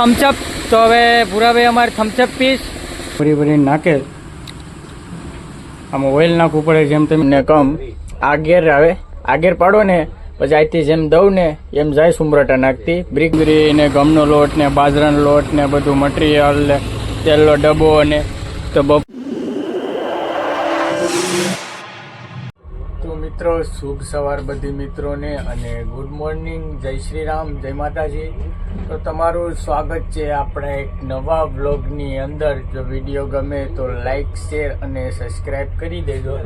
થમ્સઅપ તો હવે ભૂરાભાઈ, અમારે થમ્સઅપ પીસ ભરી ભરી નાખે. આમાં ઓઇલ નાખવું પડે જેમ તમને કમ. આ ગેર આવે. આ ગેર પાડો ને, પછી આથી જેમ દઉં ને, એમ જાય સુમરાટા નાખતી. બ્રિકબરી ને ગમનો લોટ ને, બાજરાનો લોટ ને, બધું મટીરિયલ ને, તેલનો ડબ્બો ને, તો બપ તો મિત્રો, શુભ સવાર બધી મિત્રોને અને ગુડ મોર્નિંગ જય શ્રી રામ, જય માતાજી. તો તમારું સ્વાગત છે આપણા એક નવા બ્લોગની અંદર. જો વીડિયો ગમે તો લાઈક શેર અને સબસ્ક્રાઈબ કરી દેજો.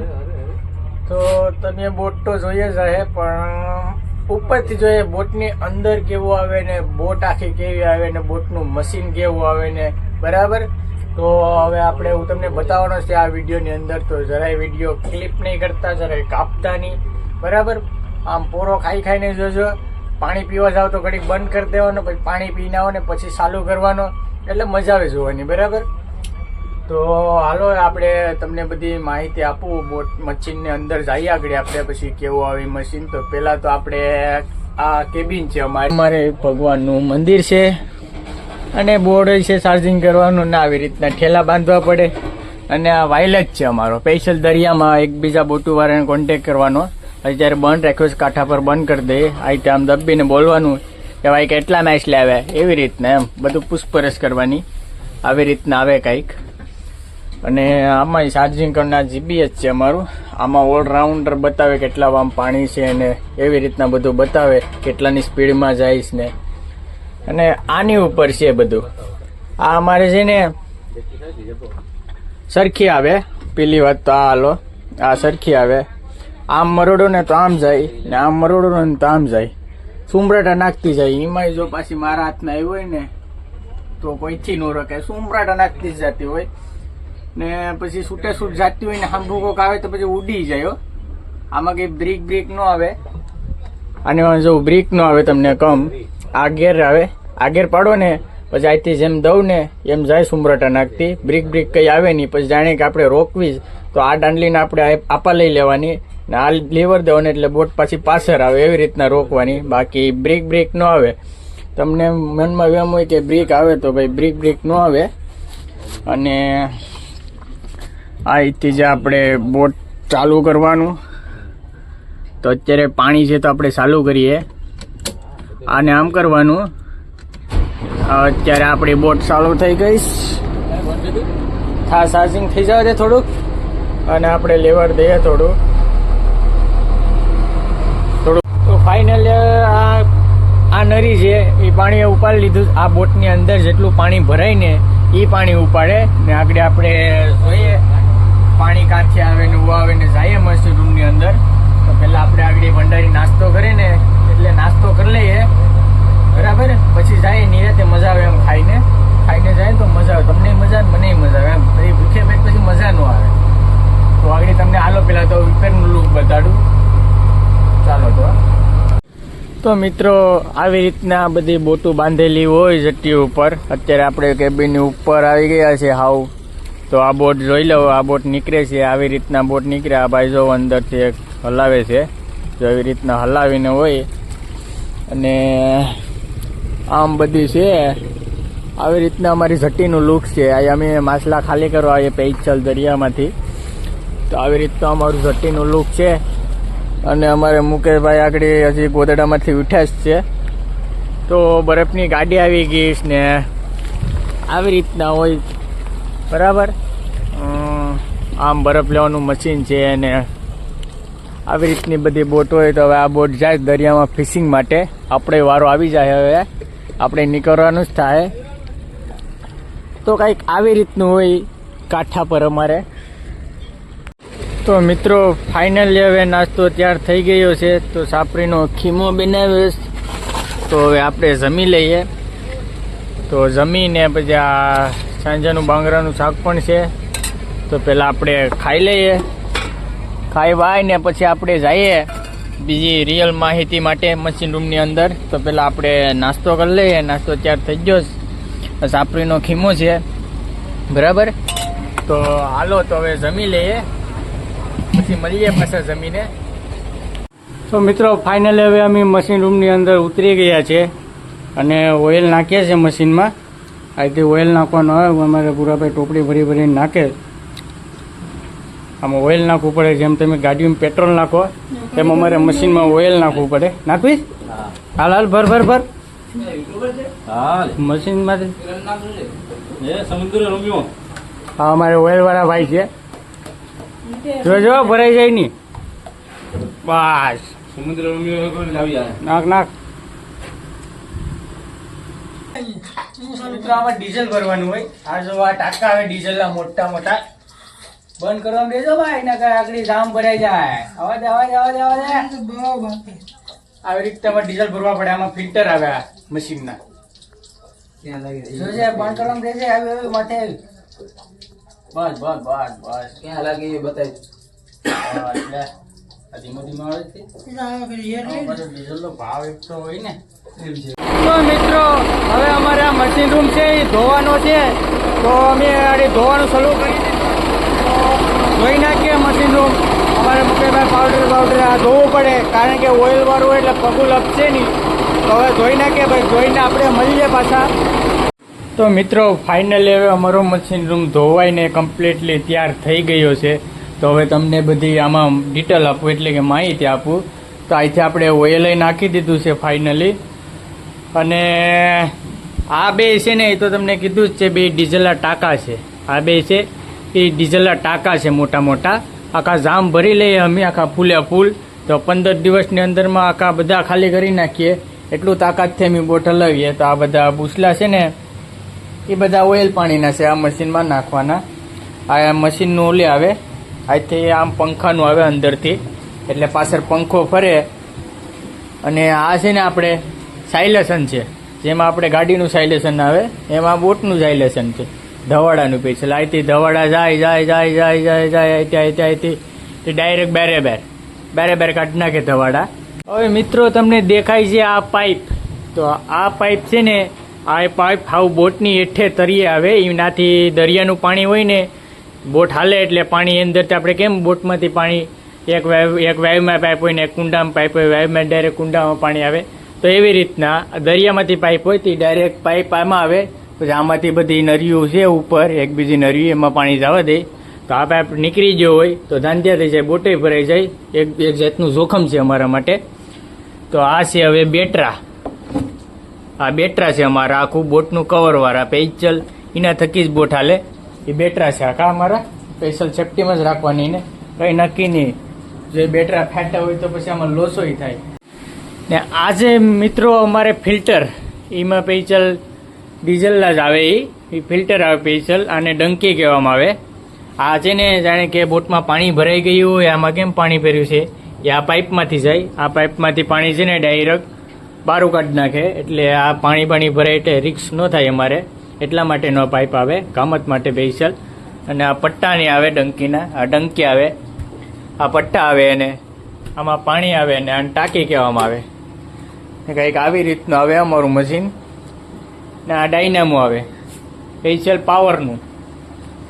તો તમે બોટ તો જોઈએ જ રહે પણ ઉપરથી જોઈએ બોટની અંદર કેવું આવે ને, બોટ આખી કેવી આવે ને, બોટનું મશીન કેવું આવે ને, બરાબર? તો હવે આપણે હું તમને બતાવવાનો છે આ વિડીયોની અંદર, તો જરાય વીડિયો ક્લિપ નહીં કરતા, જરાય કાપતા નહીં. બરાબર? આમ પોરો ખાઈ ખાઈને જોજો. પાણી પીવા જાવ તો ઘડીક બંધ કરી દેવાનો, પછી પાણી પીને આવો ને પછી ચાલુ કરવાનો. એટલે મજા આવે જોવાની, બરાબર? તો હાલો, આપણે તમને બધી માહિતી આપું. બોટ મશીનની અંદર જઈએ આગળ, આપણે પછી કેવું આવે મશીન. તો પહેલાં તો આપણે આ કેબિન છે અમારે. અમારે ભગવાનનું મંદિર છે. અને બોર્ડ છે ચાર્જિંગ કરવાનું ને આવી રીતના ઠેલા બાંધવા પડે. અને આ વાઇલ જ છે અમારો. સ્પેશિયલ દરિયામાં એકબીજા બોટુવાળાને કોન્ટેક કરવાનો. અત્યારે બંધ રાખ્યો છે, કાંઠા પર બંધ કરી દઈએ આ રીતે આમ દબીને બોલવાનું કે ભાઈ કેટલા મેચ લાવ્યા એવી રીતના એમ. બધું પૂછપરછ કરવાની. આવી રીતના આવે કંઈક. અને આમાં ચાર્જિંગ કરનાર જીબીએચ છે અમારું. આમાં ઓલરાઉન્ડર બતાવે કેટલા આમ પાણી છે ને એવી રીતના બધું બતાવે, કેટલાની સ્પીડમાં જઈશ ને. અને આની ઉપર છે બધું. આ અમારે છે ને સરખી આવે. પેલી વાત તો આ હાલો. આ સરખી આવે. આમ મરોડો ને તો આમ જાય, ને આમ મરોડો ને તો આમ જાય. સુમરાટા નાખતી જાય. એમાં જો પાછી મારા હાથમાં આવી હોય ને, તો કોઈથી નો રખાય સુમરાટા નાખતી જ જતી હોય. ને પછી છૂટે છૂટ જાતી હોય ને હાંભું કોક આવે તો પછી ઉડી જાય આમાં કઈ બ્રેક બ્રેક નો આવે. અને જો બ્રેક નો આવે તમને કમ આ ગેર આવે આ ગેર પાડો ને, પછી અહીંથી જેમ દઉં ને, એમ જાય સુમરાટા નાખતી. બ્રિક બ્રેક કંઈ આવે નહીં, પછી જાણે કે આપણે રોકવી જ. તો આ દાંડલીને આપણે આપા લઈ લેવાની ને આ લેવર દેવાની એટલે બોટ પાછી પાછળ આવે એવી રીતના રોકવાની. બાકી બ્રિક બ્રેક ન આવે. તમને મનમાં એમ હોય કે બ્રિક આવે તો ભાઈ બ્રિક બ્રેક ન આવે. અને આ રીતે જે આપણે બોટ ચાલુ કરવાનું. તો અત્યારે પાણી છે તો આપણે ચાલુ કરીએ. આને આમ કરવાનું. અત્યારે આપણી બોટ ચાલુ થઈ ગઈ હા ચાર્જિંગ થઈ જવા દે થોડુંક. અને આપણે લેવર દઈએ થોડું થોડુંક. તો ફાઇનલ આ આ નરી છે, એ પાણી ઉપાડી લીધું. આ બોટની અંદર જેટલું પાણી ભરાય ને, એ પાણી ઉપાડે. ને આગળ આપણે જોઈએ, પાણી કાંથી આવે ને ઉવા આવે ને, જઈએ મસ્તી રૂમની અંદર. તો પહેલાં આપણે આગળ ભંડારી નાસ્તો કરીએ ને એટલે નાસ્તો કરી લઈએ બરાબર પછી જાય નિરાતે મજા આવે એમ ખાઈને ખાઈને જાય ને તો મજા આવે તમને મજા આવે મને મજા આવે એમ પછી ભૂખે પેટ પછી મજા ન આવે તો આગળ તમને હાલો પેલા તો ઉપરનું લુક બતાડું ચાલો તો તો મિત્રો, આવી રીતના બધી બોતું બાંધેલી હોય જટ્ટી ઉપર. અત્યારે આપણે કેબિન ઉપર આવી ગયા છે હાવ. તો આ બોટ જોઈ લો, આ બોટ નીકળે છે, આવી રીતના બોટ નીકળે. આ ભાઈ જો અંદરથી એક હલાવે છે. જો એવી રીતના હલાવીને હોય અને આમ બધી છે. આવી રીતના અમારી જટ્ટીનું લુક છે. આ અમે માછલા ખાલી કરવા આવીએ પૈચલ દરિયામાંથી. તો આવી રીતના અમારું જટ્ટીનું લુક છે. અને અમારે મુકેશભાઈ આગળ હજી ગોદડામાંથી ઉઠ્યા જ છે. તો બરફની ગાડી આવી ગઈ ને આવી રીતના હોય. બરાબર? આમ બરફ લેવાનું મશીન છે અને આવી રીતની બધી બોટ હોય તો હવે આ બોટ જાય દરિયામાં ફિશિંગ માટે. આપણે વારો આવી જાય હવે. આપણે નીકળવાનું જ થાય. તો કંઈક આવી રીતનું હોય કાંઠા પર અમારે. તો મિત્રો ફાઇનલી હવે નાસ્તો તૈયાર થઈ ગયો છે, તો સાપરીનો ખીમો બનાવ્યો તો હવે આપણે જમી લઈએ. તો જમીને પછી આ સાંજાનું બાંગરાનું શાક પણ છે. તો પહેલાં આપણે ખાઈ લઈએ. ખાઈ વાય ને પછી આપણે જઈએ બીજી રિયલ માહિતી માટે મશીન રૂમની અંદર. તો પહેલાં આપણે નાસ્તો કરી લઈએ. નાસ્તો તૈયાર થઈ ગયો સાપરીનો ખીમો છે. બરાબર? તો હાલો, તો હવે જમી લઈએ. પછી મળીએ પાછા જમીને. તો મિત્રો ફાઇનલી હવે અમે મશીન રૂમની અંદર ઉતરી ગયા છે અને ઓઇલ નાખીએ છીએ મશીનમાં આજથી ઓઇલ નાખવાનો આવે અમારે પૂરાભાઈ ટોપડી ભરી ભરીને નાખે. આમાં ઓઇલ નાખવું પડે જેમ તમે ગાડીમાં પેટ્રોલ નાખો તેમ અમારે મશીનમાં ઓઇલ નાખવું પડે. નાખવી? હાલ હાલ ભર ભર ભર. હા મશીનમાંથી એ સમુદ્ર રમ્યો. હા અમારે ઓઇલ વાળા ભાઈ છે. જોજો ભરાઈ જાય ની બસ. સમુદ્ર રમ્યો કોણ? લાવી જાય નાખ નાખ. આમાં ડીઝલ ભરવાનું હોય. આ જો આ ટાંકા આવે ડીઝલના મોટા મોટા. બંધ કરવા દેજો ભાઈ ના કઈ આગળ જામ ભરાઈ જાય. અવાજ અવાજ અવાજ અવાજ. આવી રીતે તમારે ડીઝલ ભરવા પડે આમાં ફિલ્ટર આવે આ મશીનના. જોજે બંધ કરવા દેજે આવી આવી માથે આવી. બસ બસ બસ બસ. ક્યાં લાગે એ બતાવી. ધીમે ધીમે આવે છે. ડીઝલનો ભાવ એક તો હોય ને તો મિત્રો હવે અમારે આ મશીન રૂમ છે એ ધોવાનો છે. તો અમે આડી ધોવાનું શરૂ કરી ધોઈ નાખીએ મશીન રૂમ અમારે મુકેભાઈ પાવડર પાવડર આ ધોવું પડે કારણ કે ઓઇલ વાળું એટલે પગું લપશે નહીં. તો હવે ધોઈ નાખીએ ભાઈ ધોઈને આપણે મળીએ પાછા. તો મિત્રો ફાઇનલી હવે અમારો મશીન રૂમ ધોવાઈને કમ્પ્લીટલી તૈયાર થઈ ગયો છે. તો હવે તમને બધી આમાં ડિટેલ આપું, એટલે કે માહિતી આપું. તો અહીંથી આપણે ઓઇલ નાખી દીધું છે ફાઇનલી અને આ બે છે ને, એ તો તમને કીધું જ છે, બે ડીઝલના ટાંકા છે. આ બે છે, એ ડીઝલના ટાંકા છે મોટા મોટા આખા જામ ભરી લઈએ અમે, આખા ફૂલે ફૂલ. તો પંદર દિવસની અંદરમાં આખા બધા ખાલી કરી નાખીએ. એટલું તાકાતથી અમે બોટલ હલાવીએ તો આ બધા બુસલા છે ને એ બધા ઓઇલ પાણીના છે, આ મશીનમાં નાખવાના. આ મશીનનું ઓલે આવે, આથી આમ પંખાનું આવે અંદરથી. એટલે પાછળ પંખો ફરે. અને આ છે ને આપણે સાયલેશન છે, જેમાં આપણે ગાડીનું સાયલેશન આવે, એમાં બોટનું સાયલેશન છે, ધવાડાનું પેચલ અહીંથી ધવાડા જાય જાય જાય જાય જાય જાય અહીંથી અહીંથી અહીંથી તે ડાયરેક્ટ બેરે બેર બેરે બેર કાઢી નાખે ધવાડા. હવે મિત્રો, તમને દેખાય છે આ પાઇપ. તો આ પાઇપ છે ને આ પાઇપ હાવ બોટની હેઠે તરીએ આવે, એનાથી દરિયાનું પાણી હોય ને, બોટ હાલે એટલે પાણી અંદરથી આપણે કેમ બોટમાંથી પાણી, એક વાયુ, એક વાયુમાં પાઇપ હોય ને, એક કુંડામાં પાઇપ હોય, વાયુમાં ડાયરેક્ટ કુંડામાં પાણી આવે. તો એવી રીતના દરિયામાંથી પાઇપ હોય તે ડાયરેક્ટ પાઇપ આમાં આવે, પછી આમાંથી બધી નરીઓ છે ઉપર એક બીજી નરીઓ એમાં પાણી જવા દે. તો આ પાઇપ નીકળી ગયો હોય તો ધાંધ્યા થઈ જાય, બોટે ભરાઈ જાય, એક એક જાતનું જોખમ છે અમારા માટે. તો આ છે હવે બેટરા. આ બેટરા છે અમારા, આખું બોટનું કવર વાળા પેચલ એના થકી જ બોટ હાલે. એ બેટરા છે આખા અમારા. સ્પેશિયલ સેફટીમાં જ રાખવાની ને કંઈ નક્કી નહીં. જો બેટરા ફાટા હોય તો પછી આમાં લોસો થાય. ને આજે મિત્રો અમારે ફિલ્ટર એમાં પેચલ ડીઝલના જ આવે એ. ફિલ્ટર આવે પેચલ આને ડંકી કહેવામાં આવે. આ છે ને જાણે કે બોટમાં પાણી ભરાઈ ગયું હોય, આમાં કેમ પાણી ભર્યું છે? એ આ પાઇપમાંથી જાય. આ પાઇપમાંથી પાણી છે ને ડાયરેક્ટ બારું કાઢી નાખે, એટલે આ પાણી પાણી ભરાય એટલે રિક્સ ન થાય અમારે. એટલા માટેનો પાઇપ આવે કામત માટે બેસલ. અને આ પટ્ટાની આવે ડંકીના, આ ડંકી આવે. આ પટ્ટા આવે અને આમાં પાણી આવે અને આને ટાંકી કહેવામાં આવે. કંઈક આવી રીતનું આવે અમારું મશીન. ને આ ડાયનામો આવે સ્પેશિયલ પાવરનું.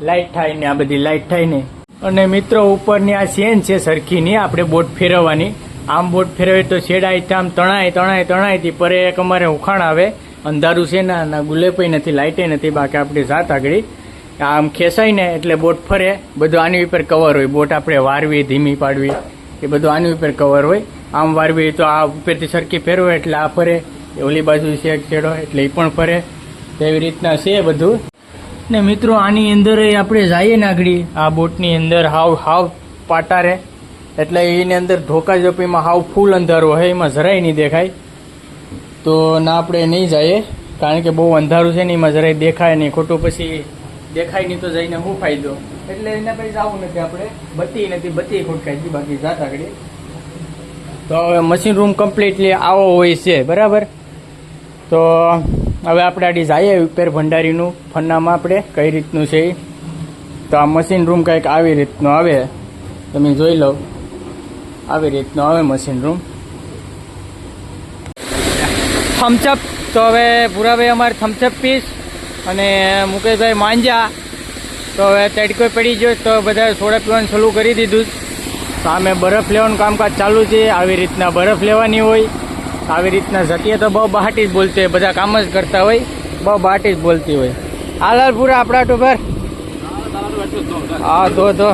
લાઇટ થાય ને આ બધી લાઇટ થાય ને. અને મિત્રો ઉપરની આ સેન છે સરખીની, આપણે બોટ ફેરવવાની. આમ બોટ ફેરવે તો છેડાય આમ તણાય તણાય, તણાયથી પરે એક અમારે ઉખાણ આવે. અંધારું છે ના ગુલેપય નથી લાઇટે નથી, બાકી આપણી જાત આગળ. આમ ખેંચાય ને એટલે બોટ ફરે. બધું આની ઉપર કવર હોય. બોટ આપણે વારવી, ધીમી પાડવી. એ બધું આની ઉપર કવર હોય. આમ વારવી તો આ ઉપરથી સરખી ફેરવે એટલે આ ફરે. ઓલી બાજુ છે એક છેડો એટલે એ પણ ફરે. એવી રીતના છે બધું. ને મિત્રો, આની અંદર આપણે જઈએ ને આગળ. આ બોટની અંદર હાવ હાવ પાટારે એટલે એની અંદર ધોકા જોપીમાં હાવ ફૂલ અંધારું હોય, એમાં જરાય નહીં દેખાય. તો ના આપણે નહીં જઈએ, કારણ કે બહુ અંધારું છે ને એમાં જરાય દેખાય નહીં. ખોટું પછી દેખાય નહીં તો જઈને શું ફાયદો? એટલે એના પછી જવું નથી આપણે. બત્તી નથી, બત્તી ખોટકાઈ હતી બાકી જાત આગળ. તો હવે મશીન રૂમ કમ્પ્લીટલી આવો હોય છે, બરાબર? તો હવે આપણે આડી જઈએ ઉપર ભંડારીનું. ફન્નામાં આપણે કઈ રીતનું છે. તો આ મશીન રૂમ કંઈક આવી રીતનું આવે. તમે જોઈ લો. આવી રીતનો આવે મશીન રૂમ થમ્સઅપ તો હવે ભૂરાભાઈ અમારે થમ્સઅપ પીસ અને મુકેશભાઈ માંજા. તો હવે તડકો પડી ગયો તો બધા સોડા પીવાનું ચાલુ કરી દીધું. સામે બરફ લેવાનું કામકાજ ચાલુ છે. આવી રીતના બરફ લેવાની હોય. આવી રીતના જતીએ તો બહુ બહાટી જ બોલતી હોય. બધા કામ જ કરતા હોય. બહુ બહાટી જ બોલતી હોય. હાલ હાલ પૂરા આપણા ટુબર હા તો. ધો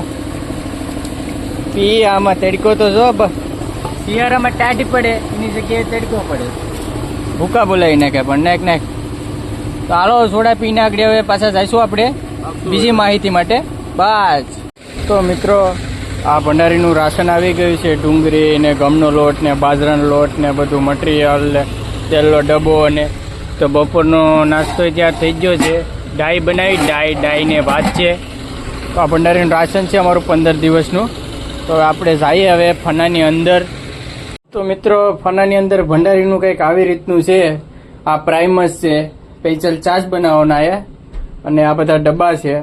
પી આમાં તડકો તો જો શિયાળામાં ટાઢ પડે એની જગ્યાએ તડકો પડે. ભૂકા બોલાવી નાખે પણ નાખ નાખ તો હાલો સોડા પીને આગળ હવે પાછા જઈશું આપણે બીજી માહિતી માટે. બસ તો મિત્રો આ ભંડારીનું રાશન આવી ગયું છે. ડુંગળી ને ગમનો લોટ ને બાજરાનો લોટ ને બધું મટીરિયલ ને તેલનો ડબ્બો ને. તો બપોરનો નાસ્તો ત્યાં થઈ ગયો છે. ડાઈ બનાવી ડાઈ ડાઈને ભાત છે તો આ ભંડારીનું રાશન છે અમારું પંદર દિવસનું. તો આપણે જઈએ હવે ફનાની અંદર. તો મિત્રો, ફનાની અંદર ભંડારીનું કંઈક આવી રીતનું છે. આ પ્રાઇમસ છે. સ્પેશિયલ ચાસ બનાવવાના એ અને આ બધા ડબ્બા છે.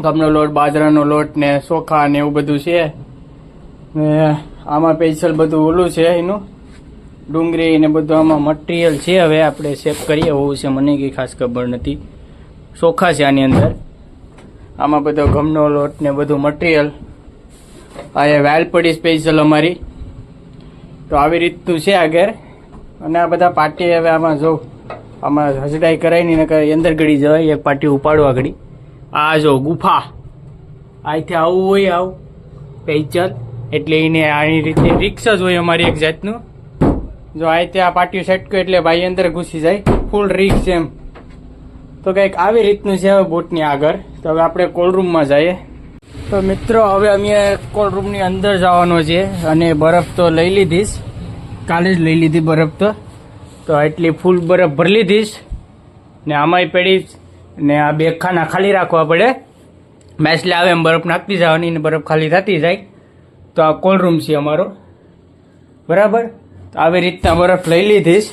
ગમનો લોટ, બાજરાનો લોટ ને ચોખા ને એવું બધું છે. ને આમાં સ્પેશિયલ બધું ઓલું છે એનું. ડુંગળી ને બધું આમાં મટીરિયલ છે. હવે આપણે સેપ કરીએ. હોવું છે, મને કંઈ ખાસ ખબર નથી. ચોખા છે આની અંદર. આમાં બધો ગમનો લોટ ને બધું મટીરિયલ. આ એ વેલ પડી સ્પેશિયલ અમારી. તો આવી રીતનું છે આગળ અને આ બધા પાટી હવે આમાં જો આમાં હસડાઈ નહીં નકર અંદર ગળી જવાય, એક પાટી ઉપાડવા ઘડી આ જો ગુફા. અહીંથી આવું હોય આવું. પેચલ એટલે એને આની રીતે રિક્સ જ હોય અમારી એક જાતનું. જો અહીંથી આ પાટિયું સેટકો એટલે ભાઈ અંદર ઘૂસી જાય. ફૂલ રિક્સ એમ. તો કંઈક આવી રીતનું છે હવે બોટની આગળ. તો હવે આપણે કોલરૂમમાં જઈએ. તો મિત્રો, હવે અમે કોલ્ડ રૂમની અંદર જવાનો છે અને બરફ તો લઈ લીધીશ. કાલે જ લઈ લીધી બરફ તો. તો એટલી ફૂલ બરફ ભરી લીધીશ ને આમાંય પડી ને આ બે ખાના ખાલી રાખવા પડે. મેસલે આવે એમ બરફ નાખતી જવાની ને બરફ ખાલી થતી જાય. તો આ કોલ્ડ રૂમ છે અમારો. બરાબર? તો આવી રીતના બરફ લઈ લીધીશ.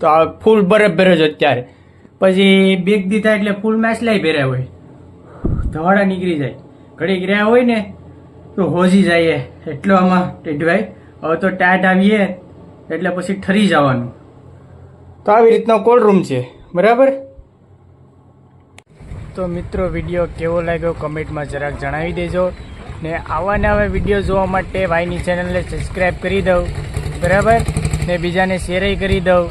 તો આ ફૂલ બરફ ભર્યો છે અત્યારે. પછી બેગ દીધા એટલે ફૂલ મેસલાય ભર્યા હોય. ધવાડા નીકળી જાય. ઘડી ગયા હોય ને તો હોજી જાય એટલો આમાં ટેઢવાય હવે તો ટાટ આવીએ, એટલે પછી ઠરી જવાનું. તો આવી રીતનો કોલ રૂમ છે. બરાબર? તો મિત્રો વીડિયો કેવો લાગ્યો કમેન્ટમાં જરાક જણાવી દેજો. ને આવા ને આવા વીડિયો જોવા માટે ભાઈની ચેનલને સબસ્ક્રાઈબ કરી દઉં. બરાબર? ને બીજાને શેરય કરી દઉં.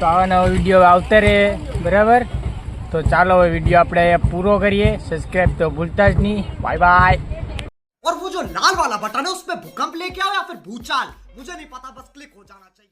તો આવા નવા વીડિયો આવતા રહે. બરાબર? તો ચાલો હવે વિડીયો આપણે અહીંયા પૂરો કરીએ સબસ્ક્રાઈબ તો ભૂલતા જ નહીં બાય બાય और वो जो लाल वाला बटन है उसमें भूकंप लेके आओ या फिर भूचाल मुझे नहीं पता बस क्लिक हो जाना चाहिए